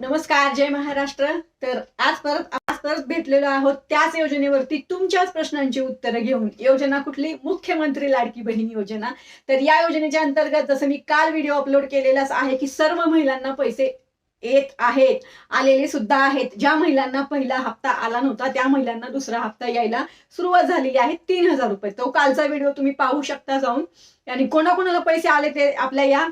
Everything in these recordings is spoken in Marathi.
नमस्कार जय महाराष्ट्र. तर आज परत आज परत भेटलेलो आहोत त्याच योजनेवरती तुमच्याच प्रश्नांची उत्तरं घेऊन. योजना कुठली? मुख्यमंत्री लाडकी बहीण योजना. तर या योजनेच्या अंतर्गत जसं मी काल व्हिडिओ अपलोड केलेलाच आहे की सर्व महिलांना पैसे येत आहेत आलेले सुद्धा आहेत. ज्या महिलांना पहिला हप्ता आला नव्हता त्या महिलांना दुसरा हप्ता यायला सुरुवात झालेली आहे तीन हजार रुपये. तो कालचा व्हिडिओ तुम्ही पाहू शकता जाऊन. आणि कोणाकोणाला पैसे आले ते आपल्या या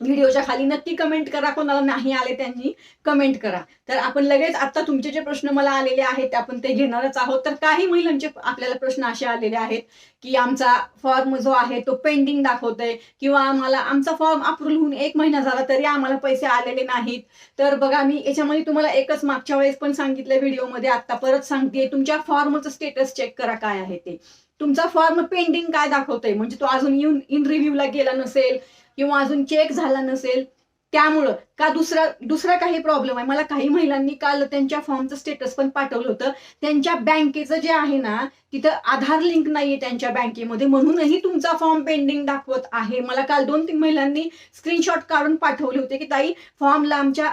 व्हिडिओच्या खाली नक्की कमेंट करा. कोणाला नाही आले त्यांनी कमेंट करा. तर आपण लगेच आता तुमचे जे प्रश्न मला आलेले आहेत ते आपण ते घेणारच आहोत. तर काही महिलांचे आपल्याला प्रश्न असे आलेले आहेत की आमचा फॉर्म जो आहे तो पेंडिंग दाखवतोय किंवा आम्हाला आमचा फॉर्म अप्रूव्ह होऊन एक महिना झाला तरी आम्हाला पैसे आलेले नाहीत. तर बघा मी याच्यामध्ये तुम्हाला एकच मागच्या वेळेस पण सांगितलं व्हिडिओमध्ये आता परत सांगते तुमच्या फॉर्मचं स्टेटस चेक करा काय आहे ते. तुमचा फॉर्म पेंडिंग काय दाखवतंय? म्हणजे तो अजून येऊन इन रिव्ह्यूला गेला नसेल किंवा अजून चेक झाला नसेल त्यामुळं का दुसरा दुसरा काही प्रॉब्लेम आहे? मला काही महिलांनी काल त्यांच्या फॉर्मचं स्टेटस पण पाठवलं होतं. त्यांच्या बँकेचं जे आहे ना तिथं आधार लिंक नाहीये त्यांच्या बँकेमध्ये म्हणूनही तुमचा फॉर्म पेंडिंग दाखवत आहे. मला काल दोन तीन महिलांनी स्क्रीनशॉट काढून पाठवले होते की ताई फॉर्मला आमच्या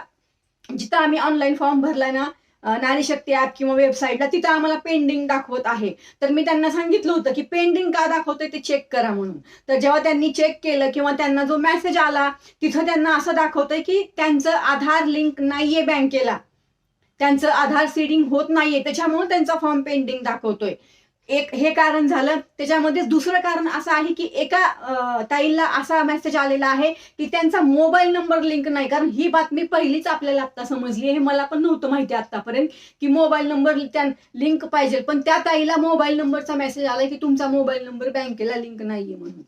जिथं आम्ही ऑनलाईन फॉर्म भरला ना अं, नारी शक्ती ऍप किंवा वेबसाईटला तिथं आम्हाला पेंडिंग दाखवत आहे. तर मी त्यांना सांगितलं होतं की पेंडिंग का दाखवतंय ते चेक करा म्हणून. तर जेव्हा त्यांनी चेक केलं किंवा त्यांना जो मेसेज आला तिथं त्यांना असं दाखवतंय की त्यांचं आधार लिंक नाहीये बँकेला त्यांचं आधार सीडिंग होत नाहीये. त्याच्यामुळे त्यांचा फॉर्म पेंडिंग दाखवतोय. एक हे कारण झालं. त्याच्यामध्ये दुसरं कारण असं आहे की एका ताईला असा मेसेज आलेला आहे की त्यांचा मोबाईल नंबर लिंक नाही. कारण ही बातमी पहिलीच आपल्याला आता समजली हे मला पण नव्हतं माहिती आतापर्यंत की मोबाईल नंबर त्या लिंक पाहिजे. पण त्या ताईला मोबाईल नंबरचा मेसेज आला की तुमचा मोबाईल नंबर बँकेला लिंक नाहीये म्हणून.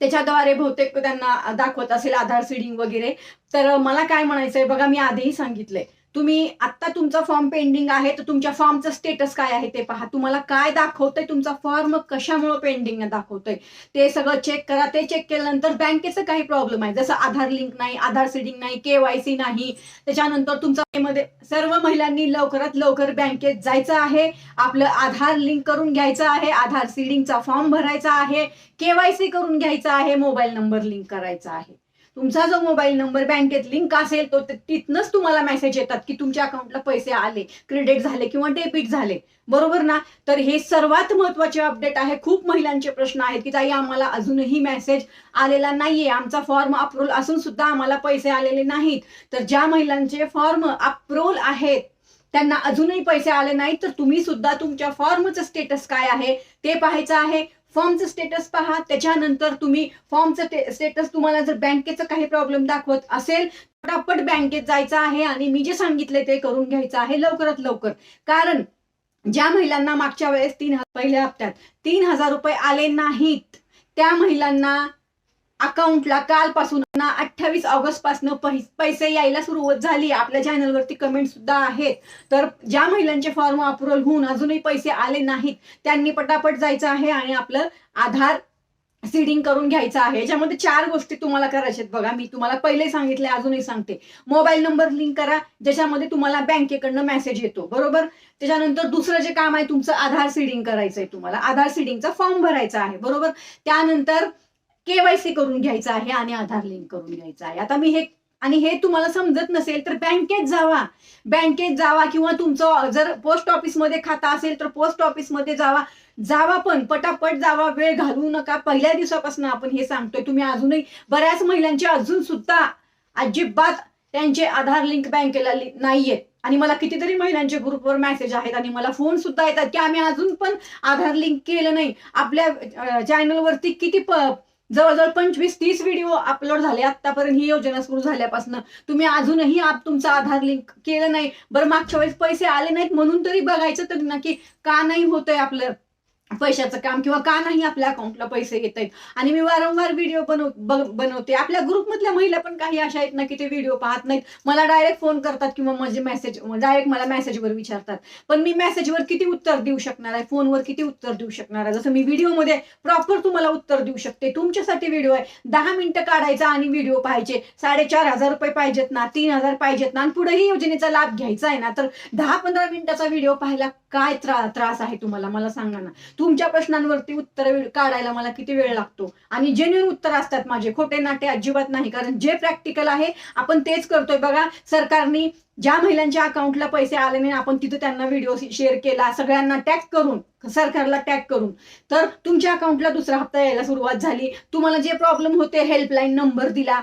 त्याच्याद्वारे बहुतेक त्यांना दाखवत असेल आधार सीडिंग वगैरे. तर मला काय म्हणायचंय? बघा मी आधीही सांगितलंय. तुम्ही आत्ता तुमचा फॉर्म पेंडिंग आहे तर तुमच्या फॉर्मचं स्टेटस काय आहे ते पहा. तुम्हाला काय दाखवतंय तुमचा फॉर्म कशामुळे पेंडिंग दाखवतोय? ते सगळं चेक करा. ते चेक केल्यानंतर बँकेचं काही प्रॉब्लेम आहे. जसं आधार लिंक नाही आधार सीडिंग नाही केवायसी नाही. त्याच्यानंतर तुमचा मध्ये सर्व महिलांनी लवकरात लवकर बँकेत जायचं आहे. आपलं आधार लिंक करून घ्यायचं आहे. आधार सिडिंगचा फॉर्म भरायचा आहे. केवायसी करून घ्यायचा आहे. मोबाईल नंबर लिंक करायचा आहे. तुमचा जो मोबाईल नंबर बँकेत लिंक असेल तो ते- तिथनंच तुम्हाला मेसेज येतात की तुमच्या अकाउंटला पैसे आले क्रेडिट झाले किंवा डेबिट झाले. बरोबर ना? तर हे सर्वात महत्त्वाचे अपडेट आहे. खूप महिलांचे प्रश्न आहेत की ताई आम्हाला अजूनही मेसेज आलेला नाहीये. आमचा फॉर्म अप्रूव्हल असून सुद्धा आम्हाला पैसे आलेले नाहीत. तर ज्या महिलांचे फॉर्म अप्रूव्हल आहेत त्यांना अजूनही पैसे आले नाहीत तर तुम्ही सुद्धा तुमच्या फॉर्मचं स्टेटस काय आहे ते पाहायचं आहे. फॉर्मचं स्टेटस पहा त्याच्यानंतर तुम्ही फॉर्मचं स्टेटस तुम्हाला जर बँकेचं काही प्रॉब्लेम दाखवत असेल पटापट बँकेत जायचं आहे आणि मी जे सांगितले ते करून घ्यायचं आहे लवकरात लवकर. कारण ज्या महिलांना मागच्या वेळेस तीन हजार पहिल्या हप्त्यात तीन हजार रुपये आले नाहीत त्या महिलांना अकाउंटला कालपासून अठ्ठावीस ऑगस्टपासून पैसे यायला सुरुवात झाली. आपल्या चॅनलवरती कमेंट सुद्धा आहेत. तर ज्या महिलांचे फॉर्म अप्रुव्हल होऊन अजूनही पैसे आले नाहीत त्यांनी पटापट जायचं आहे आणि आपलं आधार सीडिंग करून घ्यायचं आहे. याच्यामध्ये चार गोष्टी तुम्हाला करायच्या आहेत बघा. मी तुम्हाला पहिले सांगितले अजूनही सांगते. मोबाईल नंबर लिंक करा ज्याच्यामध्ये तुम्हाला बँकेकडनं मेसेज येतो. बरोबर? त्याच्यानंतर दुसरं जे काम आहे तुमचं आधार सीडिंग करायचं आहे तुम्हाला. आधार सीडिंगचा फॉर्म भरायचा आहे. बरोबर? त्यानंतर केवायसी करून घ्यायचं आहे आणि आधार लिंक करून घ्यायचं आहे. आता मी हे आणि हे तुम्हाला समजत नसेल तर बँकेत जावा. बँकेत जावा किंवा तुमचं जर पोस्ट ऑफिसमध्ये खाता असेल तर पोस्ट ऑफिसमध्ये जावा. जावा पण पटापट जावा. वेळ घालवू नका. पहिल्या दिवसापासून आपण हे सांगतोय. तुम्ही अजूनही बऱ्याच महिलांचे अजून सुद्धा अजिबात त्यांचे आधार लिंक बँकेला नाहीये नाहीयेत. आणि मला कितीतरी महिलांचे ग्रुपवर मेसेज आहेत आणि मला फोन सुद्धा येतात की आम्ही अजून पण आधार लिंक केलं नाही. आपल्या चॅनलवरती किती प जवळजवळ पंचवीस तीस व्हिडिओ अपलोड झाले आतापर्यंत ही योजना सुरू झाल्यापासून. तुम्ही अजूनही आप तुमचा आधार लिंक केलं नाही. बरं मागच्या वेळेस पैसे आले नाहीत म्हणून तरी बघायचं तरी ना की का नाही होतंय आपलं? पैशाचं काम किंवा का नाही आपल्या अकाउंटला पैसे येत? आहेत आणि मी वारंवार व्हिडिओ बनव बनवते. आपल्या ग्रुपमधल्या महिला पण काही अशा आहेत ना की ते व्हिडिओ पाहत नाहीत. मला डायरेक्ट फोन करतात किंवा माझे मेसेज डायरेक्ट मला मेसेजवर विचारतात. पण मी मेसेजवर किती उत्तर देऊ शकणार आहे? फोनवर किती उत्तर देऊ शकणार आहे? जसं मी व्हिडिओमध्ये प्रॉपर तुम्हाला उत्तर देऊ शकते. तुमच्यासाठी व्हिडिओ आहे. दहा मिनिटं काढायचा आणि व्हिडिओ पाहायचे. साडेचार हजार रुपये पाहिजेत ना तीन हजार पाहिजेत ना आणि पुढेही योजनेचा लाभ घ्यायचा आहे ना तर दहा पंधरा मिनिटाचा व्हिडिओ पाहायला काय त्रा त्रास आहे तुम्हाला? मला सांगा ना. तुमच्या प्रश्नांवरती उत्तर काढायला मला किती वेळ लागतो? आणि जेन्युन उत्तर असतात माझे. खोटे नाटे अजिबात नाही. कारण जे प्रॅक्टिकल आहे आपण तेच करतोय. बघा सरकारने ज्या महिलांच्या अकाउंटला पैसे आले नाही आपण तिथं त्यांना व्हिडिओ शेअर केला सगळ्यांना टॅग करून सरकारला टॅग करून. तर तुमच्या अकाउंटला दुसरा हप्ता यायला सुरुवात झाली. तुम्हाला जे प्रॉब्लेम होते हेल्पलाईन नंबर दिला.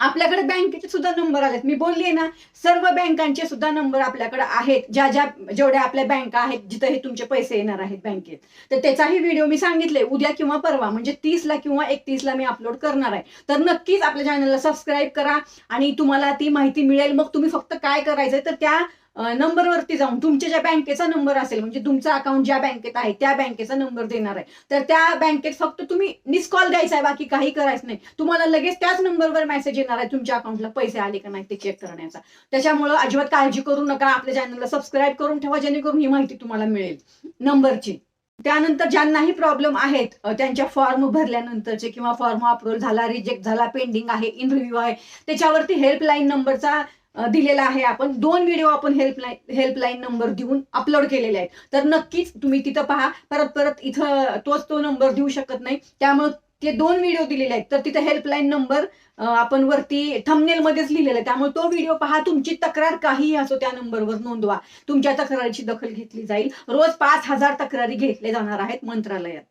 आपल्याकडे बँकेचे सुद्धा नंबर आलेत. मी बोलली ना सर्व बँकांचे सुद्धा नंबर आपल्याकडे आहेत. ज्या ज्या जेवढ्या आपल्या बँका आहेत जिथं हे तुमचे पैसे येणार आहेत बँकेत. तर त्याचाही व्हिडिओ मी सांगितले उद्या किंवा परवा म्हणजे तीसला किंवा एकतीसला मी अपलोड करणार आहे. तर नक्कीच आपल्या चॅनलला सबस्क्राईब करा आणि तुम्हाला ती माहिती मिळेल. मग तुम्ही फक्त काय करायचंय तर त्या नंबरवरती जाऊन तुमच्या ज्या बँकेचा नंबर असेल म्हणजे तुमचा अकाउंट ज्या बँकेत आहे त्या बँकेचा नंबर देणार आहे. तर त्या बँकेत फक्त तुम्ही मिस कॉल द्यायचा आहे बाकी काही करायचं नाही. तुम्हाला लगेच त्याच नंबरवर मेसेज येणार आहे तुमच्या अकाउंटला पैसे आले का नाही ते चेक करण्याचा. त्याच्यामुळं अजिबात काळजी करू नका आपल्या चॅनलला सबस्क्राईब करून ठेवा जेणेकरून ही माहिती तुम्हाला मिळेल. नंबरची. त्यानंतर ज्यांनाही प्रॉब्लेम आहेत त्यांच्या फॉर्म भरल्यानंतरचे किंवा फॉर्म अप्रूव्हल झाला रिजेक्ट झाला पेंडिंग आहे इन रिव्ह्यू आहे त्याच्यावरती हेल्पलाईन नंबरचा दिलेला आहे आपण. दोन व्हिडिओ आपण हेल्पलाईन हेल्पलाईन नंबर देऊन अपलोड केलेले आहेत. तर नक्कीच तुम्ही तिथं पहा. परत परत इथं तोच तो नंबर देऊ शकत नाही. त्यामुळे ते दोन व्हिडिओ दिलेले आहेत. तर तिथं हेल्पलाईन नंबर आपण वरती थंबनेल मध्येच लिहिलेला आहे. त्यामुळे तो व्हिडिओ पहा. तुमची तक्रार काहीही असो त्या नंबरवर नोंदवा. तुमच्या तक्रारीची दखल घेतली जाईल. रोज पाच हजार तक्रारी घेतले जाणार आहेत मंत्रालयात.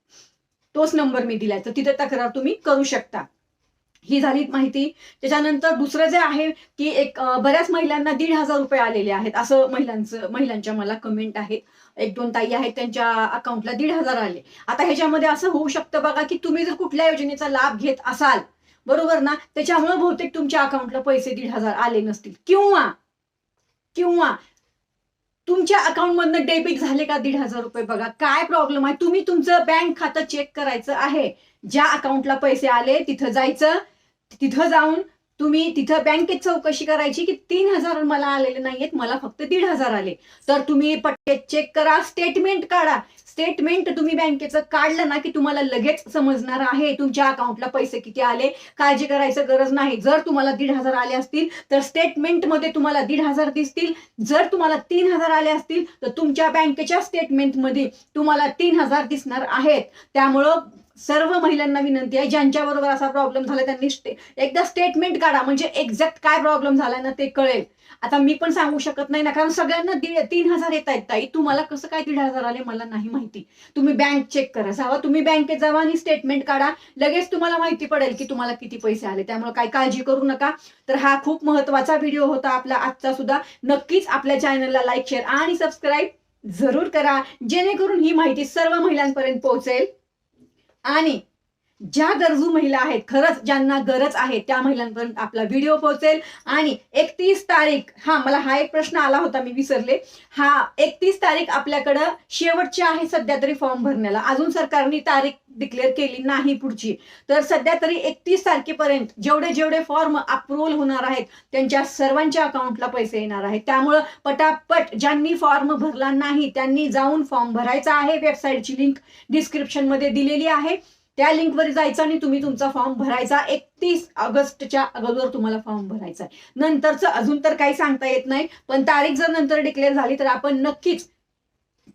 तोच नंबर मी दिलाय. तर तिथे तक्रार तुम्ही करू शकता. ही झाली माहिती. त्याच्यानंतर दुसरं जे आहे की एक बऱ्याच महिलांना दीड हजार रुपये आलेले आहेत. असं महिलांचं महिलांच्या मला कमेंट आहेत. एक दोन ताई आहेत त्यांच्या अकाउंटला दीड हजार आले. आता ह्याच्यामध्ये असं होऊ शकतं बघा की तुम्ही जर कुठल्या योजनेचा लाभ घेत असाल बरोबर ना? त्याच्यामुळे बहुतेक तुमच्या अकाउंटला पैसे दीड हजार आले नसतील. किंवा किंवा तुमच्या अकाउंट मधनं डेबिट झाले का दीड हजार रुपये? बघा काय प्रॉब्लेम आहे? तुम्ही तुमचं बँक खातं चेक करायचं आहे. ज्या अकाउंटला पैसे आले तिथं जायचं. तिथं जाऊन तुम्ही तिथं बँकेत चौकशी करायची की तीन हजार मला आलेले नाहीयेत मला फक्त दीड हजार आले. तर तुम्ही पट्टे चेक करा स्टेटमेंट काढा. स्टेटमेंट तुम्ही बँकेचं काढलं ना की तुम्हाला लगेच समजणार आहे तुमच्या अकाउंटला पैसे किती आले काळजी करायचं गरज नाही. जर तुम्हाला दीड हजार आले असतील तर स्टेटमेंटमध्ये तुम्हाला दीड हजार दिसतील. जर तुम्हाला तीन हजार आले असतील तर तुमच्या बँकेच्या स्टेटमेंटमध्ये तुम्हाला तीन हजार दिसणार आहेत. त्यामुळं सर्व महिलांना विनंती आहे ज्यांच्या बरोबर असा प्रॉब्लेम झाला त्यांनी स्टे- एकदा स्टेटमेंट काढा म्हणजे एक्झॅक्ट काय प्रॉब्लेम झाला ना ते कळेल. आता मी पण सांगू शकत नाही ना कारण सगळ्यांना दीड तीन हजार येत आहेत ताई. तुम्हाला कसं काय दीड हजार आले मला नाही माहिती. तुम्ही बँक चेक करा जावा. तुम्ही बँकेत जावा आणि स्टेटमेंट काढा. लगेच तुम्हाला माहिती पडेल की तुम्हाला किती पैसे आले. त्यामुळे काय काळजी करू नका. तर हा खूप महत्त्वाचा व्हिडिओ होता आपला आजचा सुद्धा. नक्कीच आपल्या चॅनलला लाईक शेअर आणि सबस्क्राईब जरूर करा. जेणेकरून ही माहिती सर्व महिलांपर्यंत पोहोचेल. आणि ज्या गरजू महिला आहेत खरंच ज्यांना गरज आहे त्या महिलांपर्यंत आपला व्हिडिओ पोहोचेल. आणि एकतीस तारीख हा मला हा एक प्रश्न आला होता मी विसरले. हा एकतीस तारीख आपल्याकडं शेवटची आहे सध्या तरी फॉर्म भरण्याला. अजून सरकारने तारीख डिक्लेअर केली नाही पुढची. तर सध्या तरी एकतीस तारखेपर्यंत जेवढे जेवढे फॉर्म अप्रुव्हल होणार आहेत त्यांच्या सर्वांच्या अकाउंटला पैसे येणार आहेत. त्यामुळं पटापट ज्यांनी फॉर्म भरला नाही त्यांनी जाऊन फॉर्म भरायचा आहे. वेबसाईटची लिंक डिस्क्रिप्शनमध्ये दिलेली आहे. त्या लिंकवर जायचं आणि तुम्ही तुमचा फॉर्म भरायचा. एकतीस ऑगस्टच्या अगोदर तुम्हाला फॉर्म भरायचा आहे. नंतरचं अजून तर काही सांगता येत नाही पण तारीख जर नंतर डिक्लेअर झाली तर आपण नक्कीच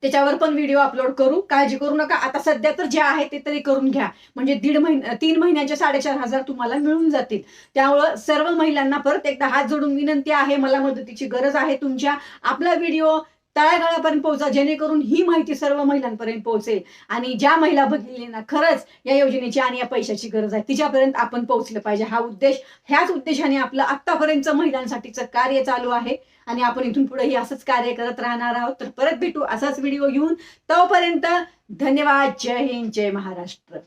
त्याच्यावर पण व्हिडिओ अपलोड करू. काळजी करू नका. आता सध्या तर जे आहे ते तरी करून घ्या. म्हणजे दीड महिना तीन महिन्याचे साडेचार हजार तुम्हाला मिळून जातील. त्यामुळं सर्व महिलांना परत एकदा हात जोडून विनंती आहे. मला मदतीची गरज आहे तुमच्या. आपला व्हिडिओ तळागाळापर्यंत पोहोचा जेणेकरून ही माहिती सर्व महिलांपर्यंत पोहोचेल. आणि ज्या महिला बघितली ना खरंच या योजनेची आणि या पैशाची गरज आहे तिच्यापर्यंत आपण पोहोचलं पाहिजे. हा उद्देश ह्याच उद्देशाने आपलं आतापर्यंत महिलांसाठीचं कार्य चालू आहे. आणि आपण इथून पुढेही असंच कार्य करत राहणार आहोत. तर परत भेटू असाच व्हिडिओ घेऊन. तोपर्यंत धन्यवाद. जय हिंद. जय महाराष्ट्र.